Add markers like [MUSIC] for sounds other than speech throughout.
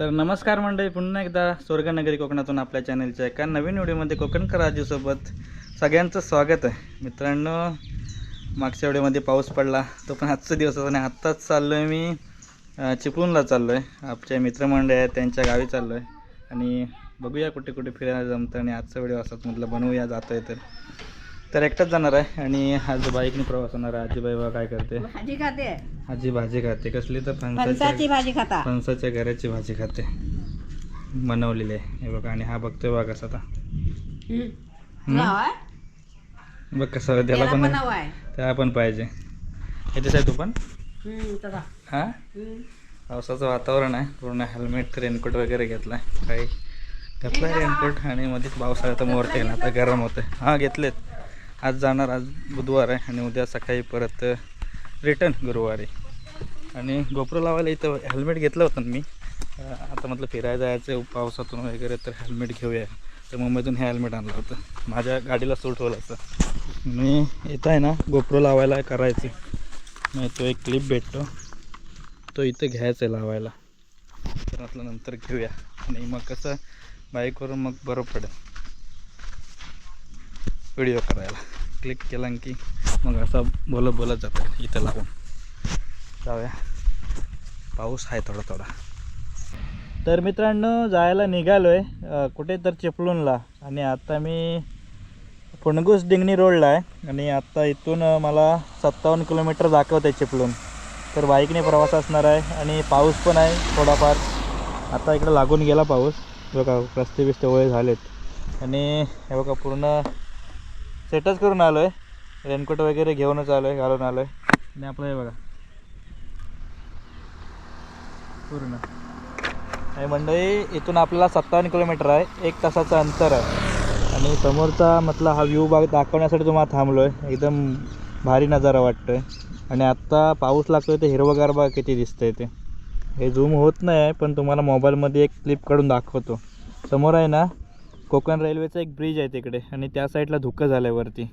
तर नमस्कार मंडळी पुन्हा एकदा स्वर्गनगरी कोकणातून आपल्या चॅनलच्या एका नवीन व्हिडिओमध्ये कोकणकर राजूसोबत सगळ्यांचं स्वागत आहे. मित्रांनो मागच्या व्हिडिओमध्ये पाऊस पडला तो पण आजचा दिवस होता आणि आत्ताच चाललो आहे मी चिपळूणला चाललो आहे आमचे मित्रमंडळ आहेत त्यांच्या गावी चाललो आहे आणि बघूया कुठे कुठे फिरायला जमतं आणि आजचा व्हिडिओ असाच म्हटलं बनवूया जातो आहे तर तर एकटाच जाणार आहे आणि आज बाईकने प्रवास होणार आहे. आजीबाई बा काय करते. भाजी खाते. आजी भाजी खाते. कसली तर फणसाची भाजी खाता. फणसाच्या घराची भाजी खाते. बनवलेली आहे. हे बघा आणि हा बघतोय बघा कसा आता. बघ कसं त्याला पण त्याला पण पाहिजे. येतेच आहे तू पण. हां. पावसाचं वातावरण आहे. पूर्ण हेल्मेट रेनकोट वगैरे घेतला आहे काही घेतला आहे रेनकोट आणि मध्ये पावसाळ्यात मोरते येणार आता गरम होते हां घेतलेत. आज जाणार आज बुधवार आहे आणि उद्या सकाळी परत रिटर्न गुरुवारी. आणि गोप्रो लावायला इथं हेल्मेट घेतलं होतं मी. आता म्हटलं फिरायला जायचं पावसातून वगैरे तर हेल्मेट घेऊया. तर मुंबईतून हे हेल्मेट आणलं होतं. माझ्या गाडीला सूट होईल असं. मी इथं आहे ना गोप्रो लावायला करायचं. मग तो एक क्लिप भेटतो. तो इथं घ्यायचा आहे लावायला. तर म्हटलं नंतर घेऊया. आणि मग कसं बाईकवरून मग बरं पडेल. व्हिडिओ करायला. क्लिक केला की मग असं बोलत बोलत जातं इथं लावून जाऊया. पाऊस आहे थोडा थोडा. तर मित्रांनो जायला निघालो आहे कुठे तर चिपळूणला. आणि आता मी फुणगुस डिंगणी रोडला आहे. आणि आता इथून मला सत्तावन्न किलोमीटर दाखवत आहे चिपळूण. तर बाईकने प्रवास असणार आहे आणि पाऊस पण आहे थोडाफार. आता इकडं लागून गेला पाऊस. बघा रस्ते बिस्ते वळे झालेत. आणि हे बघा पूर्ण सेटच करून आलो आहे रेनकोट वगैरे घेऊनच आलो आहे घालून आलो आहे आणि आपलं हे बघा. पूर्ण. आणि मंडळी इथून आपल्याला सत्तावन्न किलोमीटर आहे. एक तासाचं अंतर आहे. आणि समोरचा म्हटला हा व्ह्यू बाग दाखवण्यासाठी तुम्हाला थांबलो आहे एकदम भारी नजारा वाटतो आहे आणि आत्ता पाऊस लागतो आहे ते हिरवगार बाग किती दिसतंय ते. हे झूम होत नाही आहे पण तुम्हाला मोबाईलमध्ये एक क्लिप काढून दाखवतो. समोर आहे ना कोकण रेल्वेचा एक ब्रिज आहे तिकडे आणि त्या साईडला धुकं झालं आहे वरती.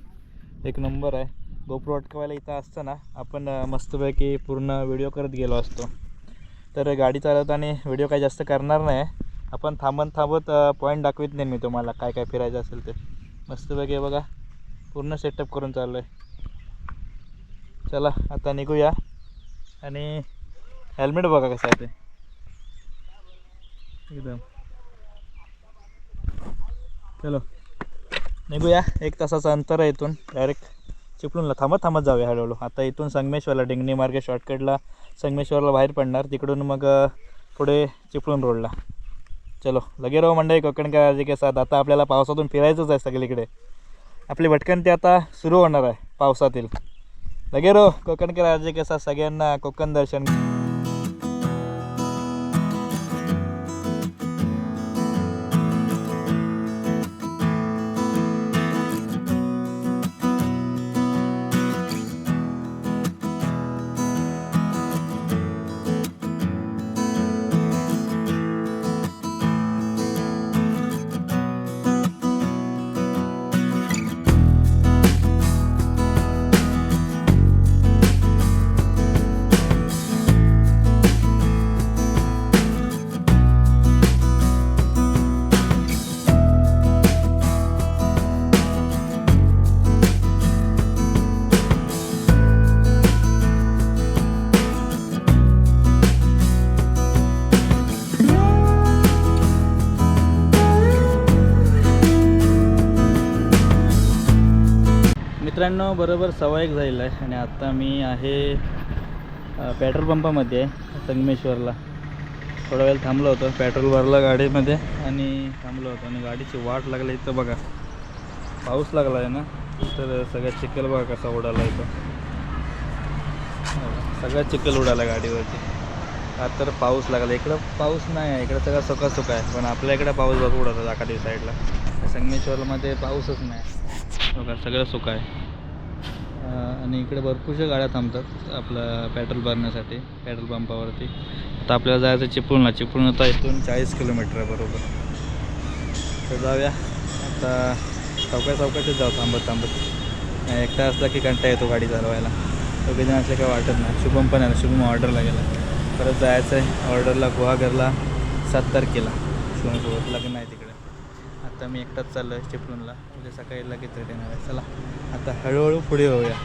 एक नंबर आहे. गोप्रो अटकवायला इथं असतं ना आपण मस्तपैकी पूर्ण व्हिडिओ करत गेलो असतो. तर गाडी चालवताना व्हिडिओ काही जास्त करणार नाही. आपण थांबत थांबत पॉईंट दाखवित नाही मी तुम्हाला काय काय फिरायचं असेल ते. मस्तपैकी बघा. पूर्ण सेटअप करून चाललो आहे चला आता निघूया. आणि हेल्मेट बघा कसं आहे ते. एकदम. चलो. निघूया. एक तासाचं अंतर आहे इथून. डायरेक्ट चिपळूणला. थांबत थांबत जाऊया हळूहळू. आता इथून संगमेश्वरला डिंगणी मार्गे शॉर्टकटला संगमेश्वरला बाहेर पडणार. तिकडून मग पुढे चिपळूण रोडला चलो. लगे राहू मंडळी कोकणकर राजे के साथ. आता आपल्याला पावसातून फिरायचंच आहे सगळीकडे. आपली भटकंती आता सुरू होणार आहे पावसातील. लगे राहू कोकणकर राजे के साथ सगळ्यांना कोकण दर्शन. मित्रांनो बरोबर सव्वा एक झालेला आहे आणि आत्ता मी आहे पेट्रोल पंपामध्ये आहे संगमेश्वरला. थोडा वेळ थांबलो होतो पेट्रोल भरलं गाडीमध्ये आणि थांबलो होतो आणि गाडीची वाट लागली इथं बघा. पाऊस लागला आहे ना? तर सगळ्या चिखल बघा कसा उडाला इथं. सगळा चिखल उडाला गाडीवरती. आता तर पाऊस लागला. इकडं पाऊस नाही आहे इकडं सगळं सुका सुका आहे. पण आपल्या इकडं पाऊस भरपूर उडवतात आखाडी साईडला. संगमेश्वरमध्ये पाऊसच नाही. बघा सगळं सुख आहे. आणि इकडे भरपूरशा गाड्या थांबतात आपलं पेट्रोल भरण्यासाठी पेट्रोल पंपावरती. आता आपल्याला जायचं चिपळूणला. चिपळूण आता इथून चाळीस किलोमीटर आहे बरोबर. तर जाऊया. आता चौका चौकातच जाऊ थांबत थांबत. एकटा असला की कंटा येतो गाडी चालवायला. दोघेजण असले काय वाटत नाही. शुभम पण आहे ना शुभम ऑर्डरला गेला. परत जायचं आहे ऑर्डरला गुहागरला सात तारखेला. शिवमसोबत लग्न आहे तिकडे. आता मी एकटाच चाललो आहे चिपळूणला. उद्या सकाळी लगेच रिटर्न आहे. चला आता हळूहळू पुढे होऊया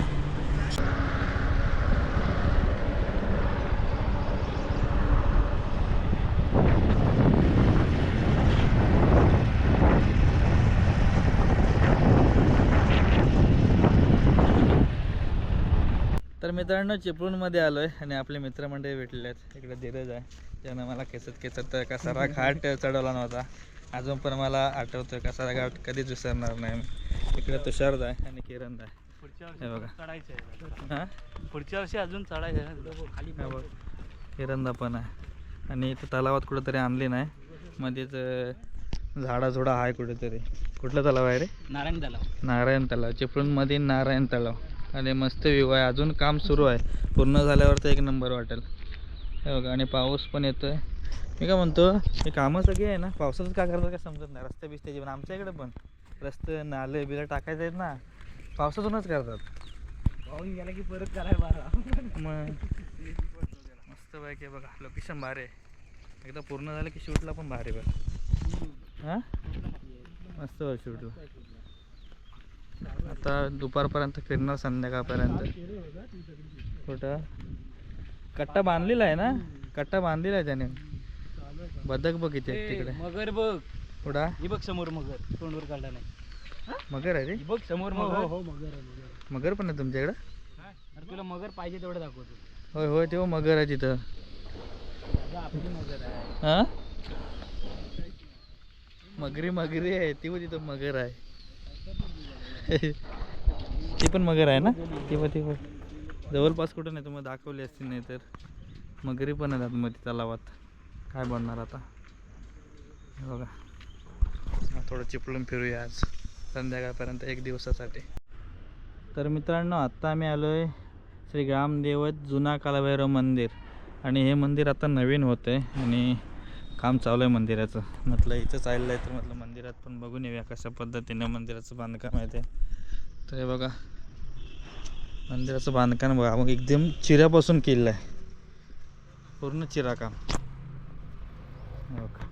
तर मित्रांनो चिपळूणमध्ये आलो आहे आणि आपले मित्रमंडळी भेटले आहेत इकडे धीरज आहे. ज्यानं मला केसत केसत कसारा घाट चढवला नव्हता. अजून पण मला आठवतोय कसारा घाट कधीच विसरणार नाही मी. इकडे तुषार आहे आणि किरण आहे पुढच्या हे बघा. चढायचं आहे हां? पुढच्या वर्षी अजून चढायचं आहे खाली हा बघ किरणदा पण आहे. आणि इथं तलावात कुठंतरी आणली नाही. मध्येच झाडाझुडा आहे कुठेतरी. कुठलं तलाव आहे रे? नारायण तलाव. नारायण तलाव. चिपळूणमध्ये नारायण तलाव. आणि मस्त व्ह्यू आहे. अजून काम सुरू आहे. पूर्ण झाल्यावर तर एक नंबर वाटेल. हे बघा आणि पाऊस पण येतोय. मी काय म्हणतो हे कामं सगळी आहे ना पावसाचं का करतात काय समजत नाही. रस्ते बिस्त्याची पण आमच्या इकडे पण. रस्ते नाले बिलं टाकायचे आहेत ना पावसातूनच करतात. पाहून गेला की परत कराय बारा. मग मस्त पैकी बघा लोकेशन भारी आहे. एकदा पूर्ण झालं की शूटला पण भारी बघ. हां? मस्त बघ शूटला. आता दुपारपर्यंत फिरणार संध्याकाळपर्यंत. कुठं? कट्टा बांधलेला आहे ना? कट्टा बांधलेला आहे त्याने. बदक बघ इथे तिकडे. मगर बघ. कुठं ही बघ समोर मगर. तोंडवर काढला नाही. मगर आहे रे? ही बघ समोर मगर. हो, मगर पण आहे तुमच्याकडं? अरे तुला मगर पाहिजे तेवढं दाखवतो. होय होय तेव्हा मगर आहे तिथं. आपली मगर आहे. हा? मगरी मगरी आहे. ती पण तिथं मगर आहे. ती पण मगर आहे ना? ती पण ती पण. जवळपास कुठं नाही तुम्हाला दाखवली असती नाही तर मगरी पण आहेत आतमध्ये तलावात. काय बनणार आता? हे बघा. थोडं चिपळून फिरूया आज. संध्याकाळपर्यंत एक दिवसासाठी. तर मित्रांनो आत्ता आम्ही आलो आहे श्री ग्रामदेवत जुना कालभैरव मंदिर. आणि हे मंदिर आता नवीन होतं आहे आणि काम चालू आहे मंदिराचं. म्हटलं इथं चाललं आहे तर म्हटलं मंदिरात पण बघून येऊया कशा पद्धतीनं मंदिराचं बांधकाम आहे ते. तर हे बघा. मंदिराचं बांधकाम बघा. मग एकदम चिऱ्यापासून केलं आहे. पूर्ण चिराकाम. काम बघा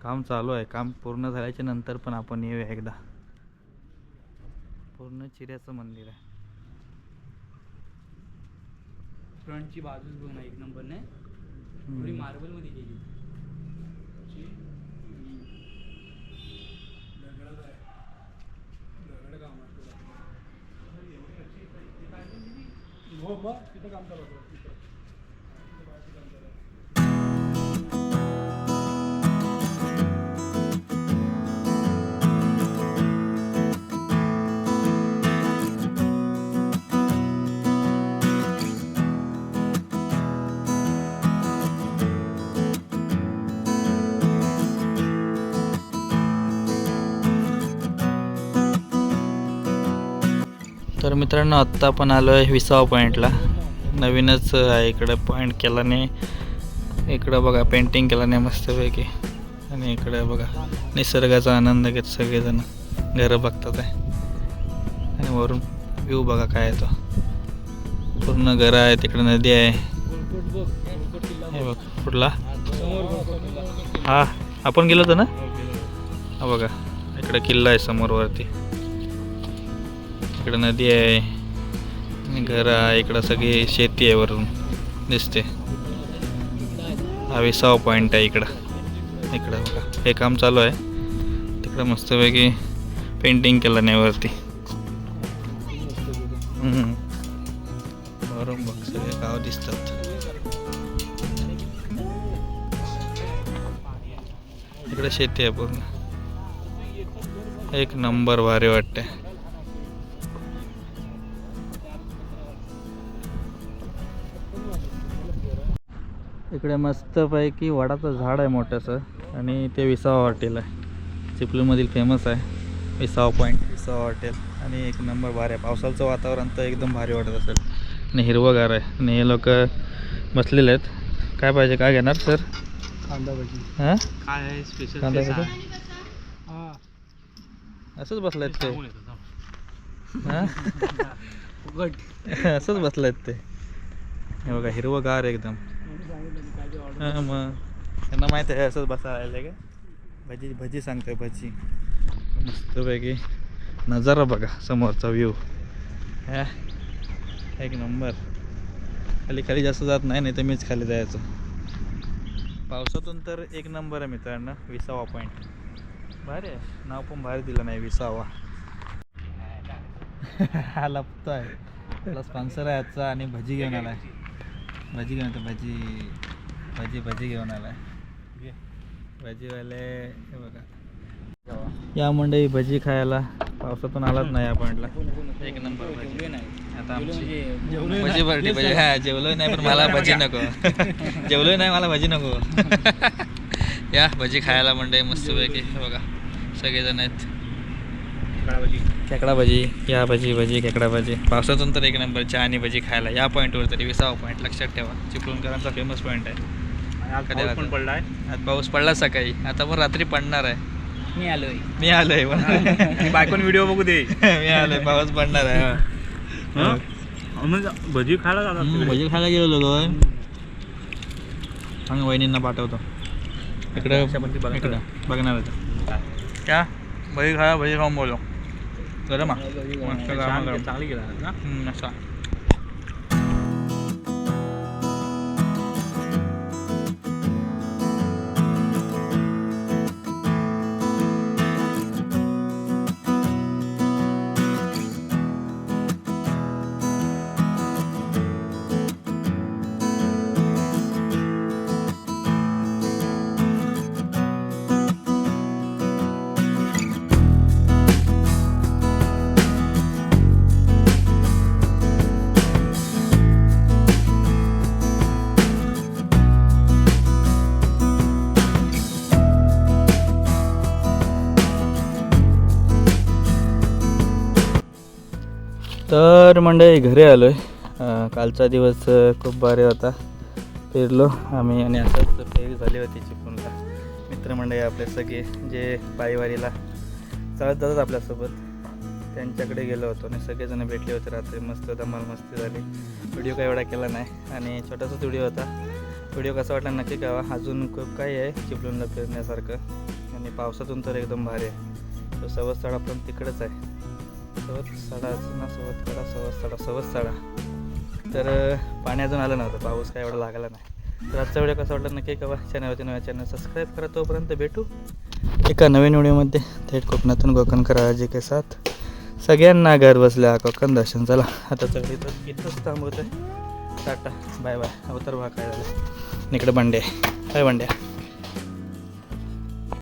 काम चालू आहे. काम पूर्ण झाल्याच्यानंतर पण आपण येऊया एकदा. पूर्ण चिऱ्याचं मंदिर आहे. फ्रंटची बाजूच बघ ना एक नंबरने हो मग तिथं काम केली तर मित्रांनो आत्ता आपण आलो आहे विसावा पॉईंटला नवीनच आहे इकडं पॉईंट केल्याने इकडं बघा पेंटिंग केल्याने मस्तपैकी. आणि इकडं बघा निसर्गाचा आनंद घेत सगळेजण. घरं बघतात आहे. आणि वरून व्ह्यू बघा काय आहे तो. पूर्ण घरं आहे तिकडं नदी आहे. हे बघ कुठला? हा आपण गेलो होतो ना? हा बघा इकडं किल्ला आहे समोरवरती. इकडं नदी आहे. घर आहे इकडं सगळी शेती आहे वरून. दिसते. हा विसावा पॉईंट आहे इकडं. इकडं बघा. हे काम चालू आहे. तिकडं मस्तपैकी पेंटिंग केलं नाही वरती. हम्म. वरून बघ सगळे गाव दिसतात. इकडे शेती आहे पूर्ण. एक नंबर भारी वाटते इकडे मस्तपैकी वडाचं झाड आहे मोठंसं आणि ते विसावा हॉटेल आहे. चिपळूणमधील फेमस आहे. विसावा पॉईंट विसावा हॉटेल. आणि एक नंबर भारी आहे. पावसाचं वातावरण तर एकदम भारी वाटत असेल. आणि हिरवंगार आहे. आणि हे लोक बसलेले आहेत. काय पाहिजे काय घेणार सर कांदा भाजी. हां? काय आहे? स्पेशल कांदा भजी? हा. असंच बसलायत ते. सांगून येतो, थांब. हां? [LAUGHS] [LAUGHS] असंच बसलेत ते. हे बघा हिरवंगार एकदम. हा, मग. त्यांना माहीत आहे असंच बसायला आले का? भजी भजी सांगतोय भजी. मस्तपैकी नजारा बघा समोरचा व्ह्यू हा एक नंबर खाली खाली जास्त जात नाही नाही तर मीच खाली जायचं. पावसातून तर एक नंबर आहे मित्रांनो विसावा पॉईंट भारी आहे. नाव पण भारी दिलं नाही विसावा. हा लपतोय. आपला स्पॉन्सर आहे आजचा आणि भजी घेऊन आलाय. भजी घेऊन भजी. भजी भजी घेऊन आलाय. भजीवाले हे बघा. या मंडई भजी खायला पावसातून आलाच नाही या पॉईंटला एक नंबर भजी. आता आमची भजी पार्टी भजी हा जेवलोय नाही पण मला भजी नको. [LAUGHS] जेवलोय नाही मला भजी नको. [LAUGHS] या भजी खायला मंडई मस्तपैकी. हे बघा सगळेजण आहेत. खेकडा भजी या भजी भजी खेकडा भजी पावसातून तर एक नंबर चहा आणि भजी खायला. या पॉईंटवर तरी विसावा पॉईंट लक्षात ठेवा. चिपळूणकरांचा फेमस पॉईंट आहे. कधी पाऊस पण? पडलाय. आज पाऊस पडला सकाळी. आता पण रात्री पडणार आहे. मी आलोय. मी आलोय पण बायकोन व्हिडिओ बघू दे. [LAUGHS] मी आलोय पाऊस पडणार आहे हा. भजी खायला हम्म, भजी खायला गेलो होय. सांग वहिनींना पाठवतो. इकडं रक्षाबंधी बघा. इकडं बघणार होतं क्या? भजी खाया भजी खाऊन बोलो. गरम हा. मस्त गरम गरम. चांगली गेला ना? हम्म, तर मंडळी घरी आलो आहे कालचा दिवस खूप भारी होता. फिरलो आम्ही आणि असंच फेरी झाली होती चिपळूणला. मित्रमंडळी आपले सगळे जे पायवारीला चालत जातात आपल्यासोबत त्यांच्याकडे गेलो होतो आणि सगळेजण भेटले होते रात्री. मस्त धमाल मस्ती झाली. व्हिडिओ काही एवढा केला नाही आणि छोटासाच व्हिडिओ होता. व्हिडिओ कसा वाटला नक्की कळवा. अजून खूप काही आहे चिपळूणला फिरण्यासारखं आणि पावसातून तर एकदम भारी आहे. तो सवस्तळा पण तिकडंच आहे. सवत साडा ना सवत कडा सवत साडा. सवत साडा तर पाणी अजून आलं नव्हतं. पाऊस काय एवढा लागला नाही. तर आजचा व्हिडिओ कसा वाटला नक्की कवा चॅनलवरती नव्या चॅनल सबस्क्राईब करा. तोपर्यंत भेटू एका नवीन व्हिडिओमध्ये. थेट कोकणातून कोकणकर आजी के साथ. सगळ्यांना घर बसल्या कोकण दर्शन चला आता सगळी तर इथंच थांबवतोय. टाटा. Bye bye. अवतर भाग काय झालं इकडे बंड्या बाय बंड्या.